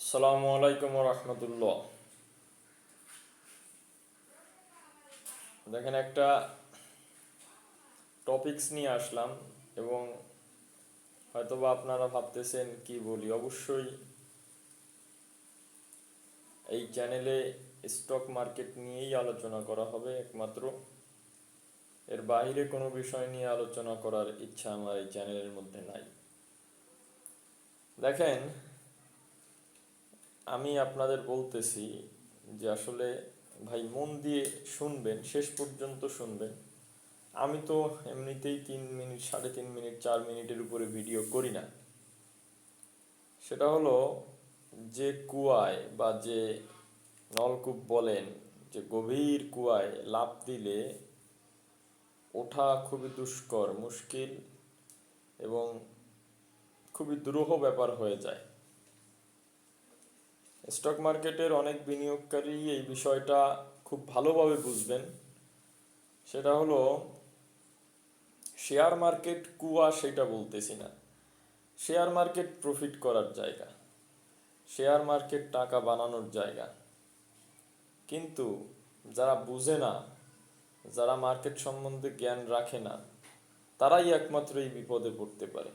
আসসালামু আলাইকুম রহমতুল্লাহ দেখেন একটা টপিকস নিয়ে আসলাম এবং হয়তোবা আপনারা ভাবতেছেন, কি বলি? অবশ্যই এই চ্যানেলে স্টক মার্কেট নিয়েই আলোচনা করা হবে একমাত্র। এর বাইরে কোনো বিষয় নিয়ে আলোচনা করার ইচ্ছা আমার এই চ্যানেলের মধ্যে নাই। দেখেন আমি আপনাদের বলতেছি যে আসলে ভাই মন দিয়ে শুনবেন, শেষ পর্যন্ত শুনবেন। আমি তো এমনিতেই তিন মিনিট, সাড়ে তিন মিনিট, চার মিনিটের উপরে ভিডিও করি না। সেটা হলো যে কুয়ায় বা যে নলকূপ বলেন, যে গভীর কুয়ায় লাফ দিলে ওঠা খুবই দুষ্কর, মুশকিল এবং খুবই দুরূহ ব্যাপার হয়ে যায়। স্টক মার্কেটের অনেক বিনিয়োগকারী এই বিষয়টা খুব ভালোভাবে বুঝবেন। সেটা হলো শেয়ার মার্কেট কুয়া সেটা বলতেছি না। শেয়ার মার্কেট প্রফিট করার জায়গা। শেয়ার মার্কেট টাকা বানানোর জায়গা। কিন্তু যারা বুঝে না, যারা মার্কেট সম্বন্ধে জ্ঞান রাখে না, তারাই একমাত্র এই বিপদে পড়তে পারে।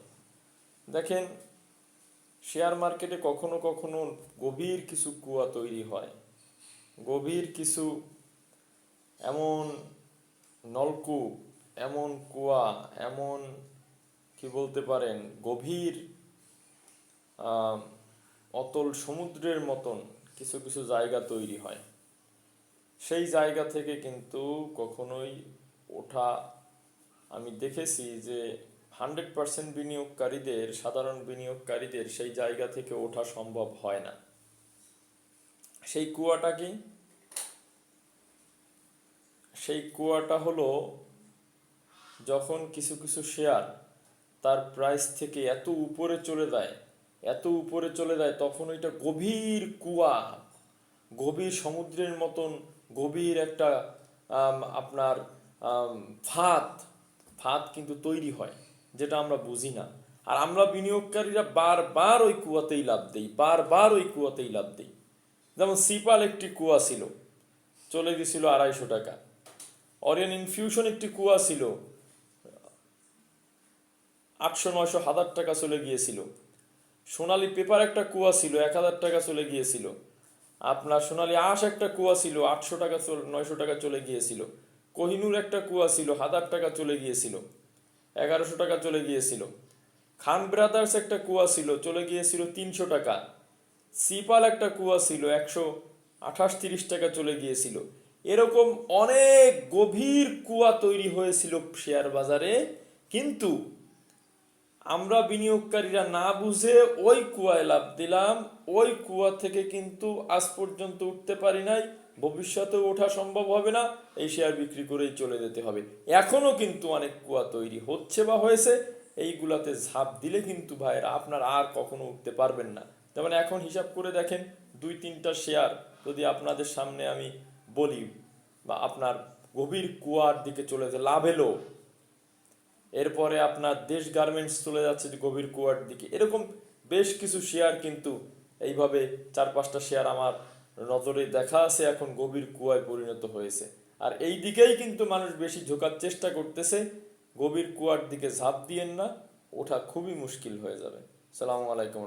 দেখেন শেয়ার মার্কেটে কখনো কখনো গভীর কিছু কুয়া তৈরি হয়। গভীর কিছু এমন নলকূপ, এমন কুয়া, এমন কি বলতে পারেন, গভীর অতল সমুদ্রের মতন কিছু কিছু জায়গা তৈরি হয়। সেই জায়গা থেকে কিন্তু কখনোই ওঠা আমি দেখেছি যে হান্ড্রেড পার্সেন্ট বিনিয়োগকারীদের, সাধারণ বিনিয়োগকারীদের সেই জায়গা থেকে ওঠা সম্ভব হয় না। সেই কুয়াটা কি? সেই কুয়াটা হলো যখন কিছু কিছু শেয়ার তার প্রাইস থেকে এত উপরে চলে যায়, এত উপরে চলে যায়, তখন ওইটা গভীর কুয়া, গভীর সমুদ্রের মতন, গভীর একটা আপনার ফাঁদ ফাঁদ কিন্তু তৈরি হয়। যেটা আমরা বুঝি না। আর আমরা বিনিয়োগকারীরা বারবার ওই কুয়াতেই লাভ দেই, বারবার ওই কুয়াতেই লাভ দেই। যেমন সিপাল একটি কুয়া ছিল, চলে গেছিল আড়াইশো টাকা। অরিয়ান ইনফিউশন একটি কুয়া ছিল, আটশো, নয়শো, হাজার টাকা চলে গিয়েছিল। সোনালী পেপার একটা কুয়া ছিল, এক হাজার টাকা চলে গিয়েছিল। আপনার সোনালি আঁশ একটা কুয়া ছিল, আটশো টাকা নয়শো টাকা চলে গিয়েছিল। কোহিনুর একটা কুয়া ছিল, হাজার টাকা চলে গিয়েছিল। এগারোশো টাকা চলে গিয়েছিল। খান ব্রাদার্স একটা কুয়া ছিল, চলে গিয়েছিল তিনশো টাকা। সিপাল একটা কুয়া ছিল, একশো আঠাশ তিরিশ টাকা চলে গিয়েছিল। এরকম অনেক গভীর কুয়া তৈরি হয়েছিল শেয়ার বাজারে, কিন্তু আমরা বিনিয়োগকারীরা না বুঝে ওই কুয়ায় লাভ দিলাম, ওই কুয়া থেকে কিন্তু আজ পর্যন্ত উঠতে পারি নাই। ভবিষ্যতে ওঠা সম্ভব হবে না, এই শেয়ার বিক্রি করেই চলে যেতে হবে। এখনও কিন্তু অনেক কুয়া তৈরি হচ্ছে বা হয়েছে, এইগুলাতে ঝাঁপ দিলে কিন্তু ভাইরা আপনার আর কখনো উঠতে পারবেন না। যেমন এখন হিসাব করে দেখেন, দুই তিনটা শেয়ার যদি আপনাদের সামনে আমি বলি, বা আপনার গভীর কুয়ার দিকে চলে যে লাভ এলো, এরপরে আপনার দেশ গার্মেন্টস চলে যাচ্ছে গভীর কুয়ার দিকে, এরকম বেশ কিছু শেয়ার কিন্তু এইভাবে চার পাঁচটা শেয়ার আমার নজরে দেখা আছে এখন গভীর কুয়ায় পরিণত হয়েছে। আর এই দিকেই কিন্তু মানুষ বেশি ঝোকার চেষ্টা করতেছে। গভীর কুয়ার দিকে ঝাঁপ দিয়েন না, ওঠা খুবই মুশকিল হয়ে যাবে। সালামু আলাইকুম